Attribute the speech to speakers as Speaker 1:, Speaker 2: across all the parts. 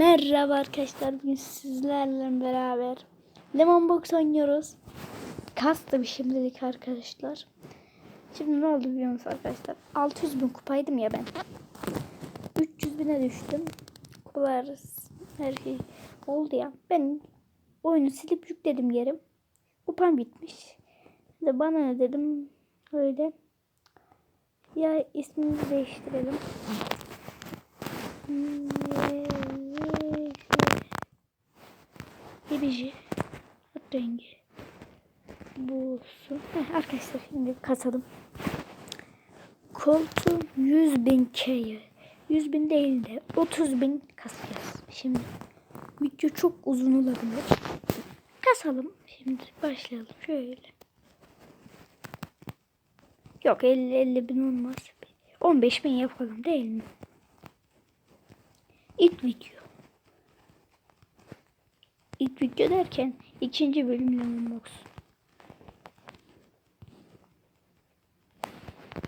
Speaker 1: Merhaba arkadaşlar bugün sizlerle beraber Lemon Box oynuyoruz. Kastı bir şimdilik arkadaşlar. Şimdi ne oldu biliyor musunuz arkadaşlar? 600 bin kupaydım ya ben. 300 bine düştüm. Kupalar her şey oldu ya. Ben oyunu silip yükledim geri. Kupam bitmiş. De bana ne dedim öyle. Ya ismimizi değiştirelim. Ibici rengi bu olsun. Heh, arkadaşlar şimdi kasalım. Koltuğu 100 bin K'ye 100 bin değil de 30 bin kasacağız. Şimdi video çok uzun olabilir. Kasalım. Şimdi başlayalım. Şöyle. Yok 50 50 bin olmaz. 15 bin yapalım değil mi? İlk video. İlk video derken ikinci bölümle Box.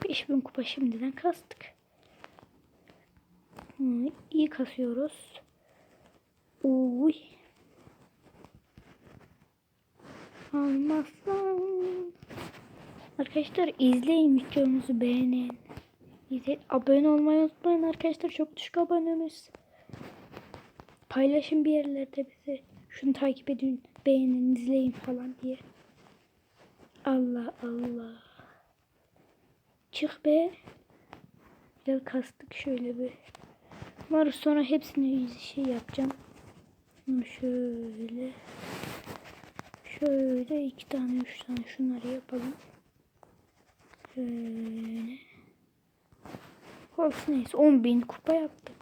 Speaker 1: 5000 kupa şimdiden kastık. Hmm, iyi kasıyoruz. Uy. Almazsan. Arkadaşlar izleyin videomuzu beğenin. İzle, abone olmayı unutmayın arkadaşlar. Çok düşük abonemiz. Paylaşın bir yerlerde bizi. Şunu takip edin, beğenin, izleyin falan diye. Allah Allah. Çık be. Gel kastık şöyle bir. Var sonra hepsini şey yapacağım. Bunu şöyle. Şöyle iki tane üç tane şunları yapalım. Şöyle. Olsun neyse 10 bin kupa yaptık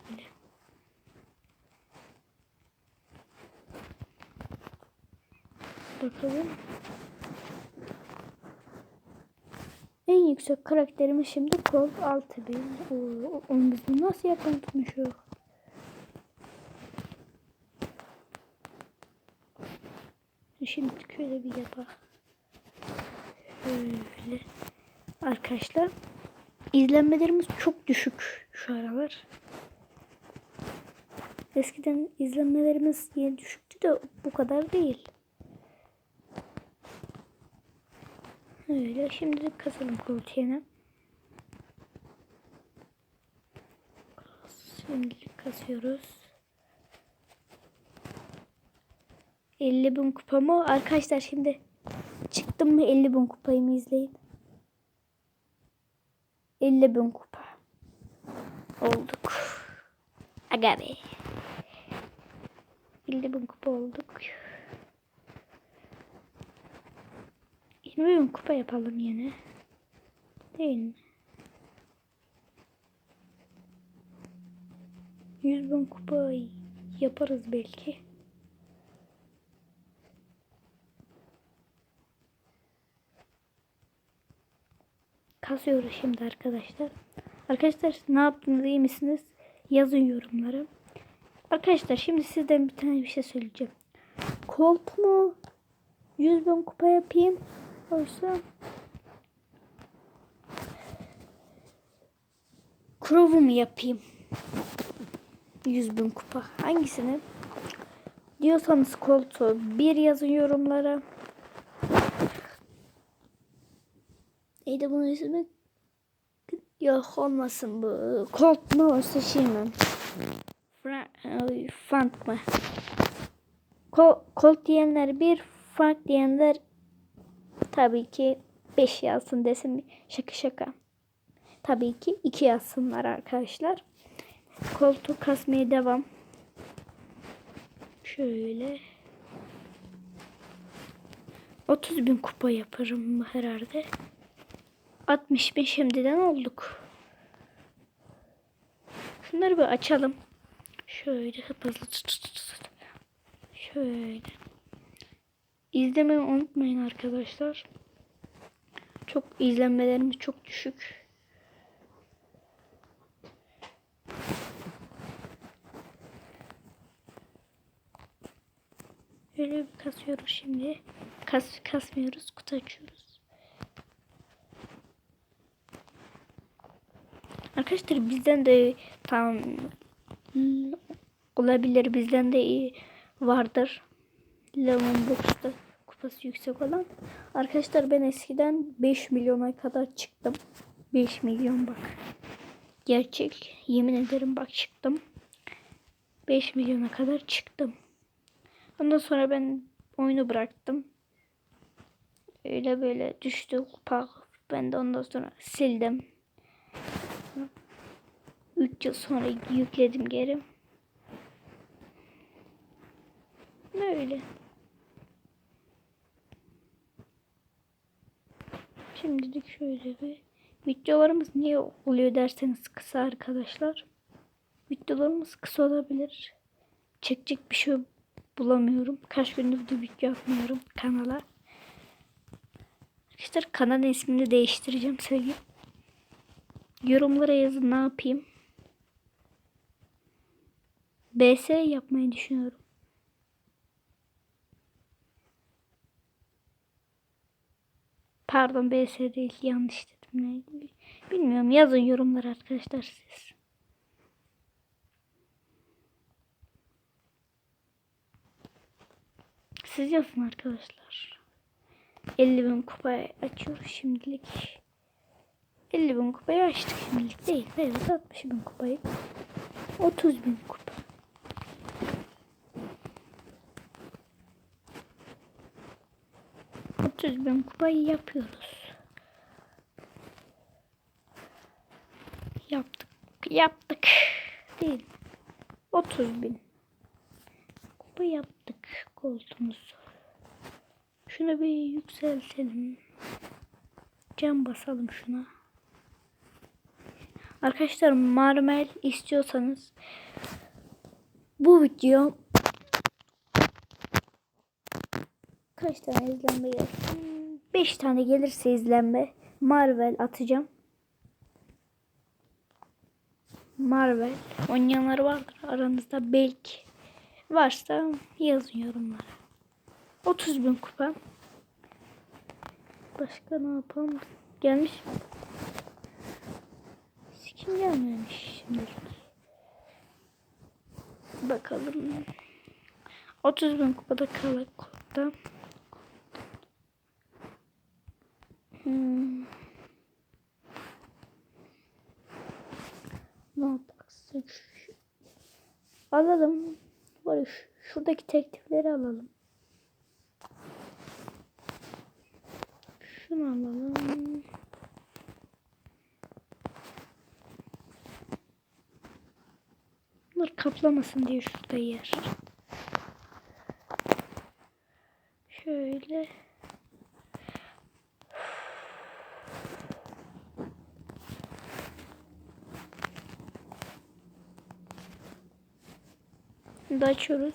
Speaker 1: Bakalım. En yüksek karakterimiz şimdi Colt 6000. Oo, onu biz nasıl yapan tutmuşuz? Şimdi şöyle bir yapalım. Şöyle. Arkadaşlar izlenmelerimiz çok düşük şu aralar. Eskiden izlenmelerimiz yeni düşüktü de bu kadar değil. Öyle şimdilik kasalım koltuğuna. Şimdilik kasıyoruz. 50 bin kupa mı? Arkadaşlar şimdi çıktım mı 50 bin kupayı mı izleyin. 50 bin kupa. Olduk. Aga be. 50 bin kupa olduk. 20 bin kupa yapalım yine. Değil mi? 100 bin kupa yaparız belki. Kasıyoruz şimdi arkadaşlar. Arkadaşlar ne yaptınız iyi misiniz? Yazın yorumlara. Arkadaşlar şimdi sizden bir tane bir şey söyleyeceğim. Colt mu? 100 bin kupa yapayım. Oysa Crow'u mu yapayım? 100 bin kupa. Hangisini? Diyorsanız koltuğu bir yazın yorumlara. Neydi bunun ismi? Yok olmasın bu. Colt mu seçeyim Fant mı? Colt diyenler bir, Fant diyenler tabii ki 5 yazsın desin. Şaka şaka. Tabii ki 2 yazsınlar arkadaşlar. Koltuğu kasmaya devam. Şöyle. 30 bin kupa yaparım herhalde. 60 bin şimdiden olduk. Şunları bir açalım. Şöyle hızlı Şöyle. İzlemeyi unutmayın arkadaşlar. Çok izlenmelerimiz çok düşük. Böyle kasıyoruz şimdi. Kas, kasmıyoruz. Kutu açıyoruz. Arkadaşlar bizden de tam olabilir. Bizden de iyi vardır. Lemon Box'ta kupası yüksek olan. Arkadaşlar ben eskiden 5 milyona kadar çıktım. 5 milyon bak. Gerçek. Yemin ederim bak çıktım. 5 milyona kadar çıktım. Ondan sonra ben oyunu bıraktım. Öyle böyle düştü kupa. Ben de ondan sonra sildim. 3 yıl sonra yükledim geri. Böyle. Şimdilik şöyle bir videolarımız niye oluyor derseniz kısa arkadaşlar. Videolarımız kısa olabilir. Çekecek bir şey bulamıyorum. Kaç gündür de video atmıyorum kanala. Arkadaşlar kanalın ismini değiştireceğim söyleyeyim. Yorumlara yazın ne yapayım. BS yapmayı düşünüyorum. Pardon BS değil yanlış dedim. Bilmiyorum yazın yorumlara arkadaşlar siz. Siz yazın arkadaşlar. 50 bin kupayı açıyoruz şimdilik. 50 bin kupayı açtık şimdilik değil. Evet 60 bin kupayı. 30 bin kupa. Otuz bin kupayı yapıyoruz. Yaptık. Yaptık. Değil. 30 bin. Kupa yaptık koltuğumuzu. Şunu bir yükseltelim. Cam basalım şuna. Arkadaşlar marmel istiyorsanız bu video kaç tane izlenme gelsin? 5 tane gelirse izlenme Marvel atacağım. Marvel oynayanlar vardır aranızda belki varsa yazın yorumlara. 30 bin kupa. Başka ne yapalım? Gelmiş mi? Kim gelmemiş şimdi. Bakalım. 30 bin kupada kalak kodda. Hmm. Alalım. Ya, şuradaki teklifleri alalım. Şunu alalım. Bunlar kaplamasın diye şurada yer. Şöyle. Açıyoruz.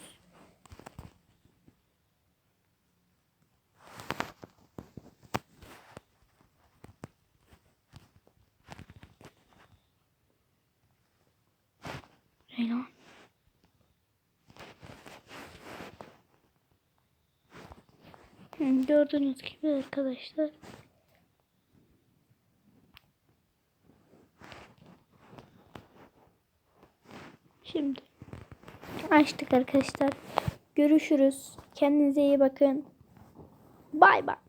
Speaker 1: Ne lan? Hı, Gördüğünüz gibi arkadaşlar. Şimdi açtık arkadaşlar. Görüşürüz. Kendinize iyi bakın. Bay bay.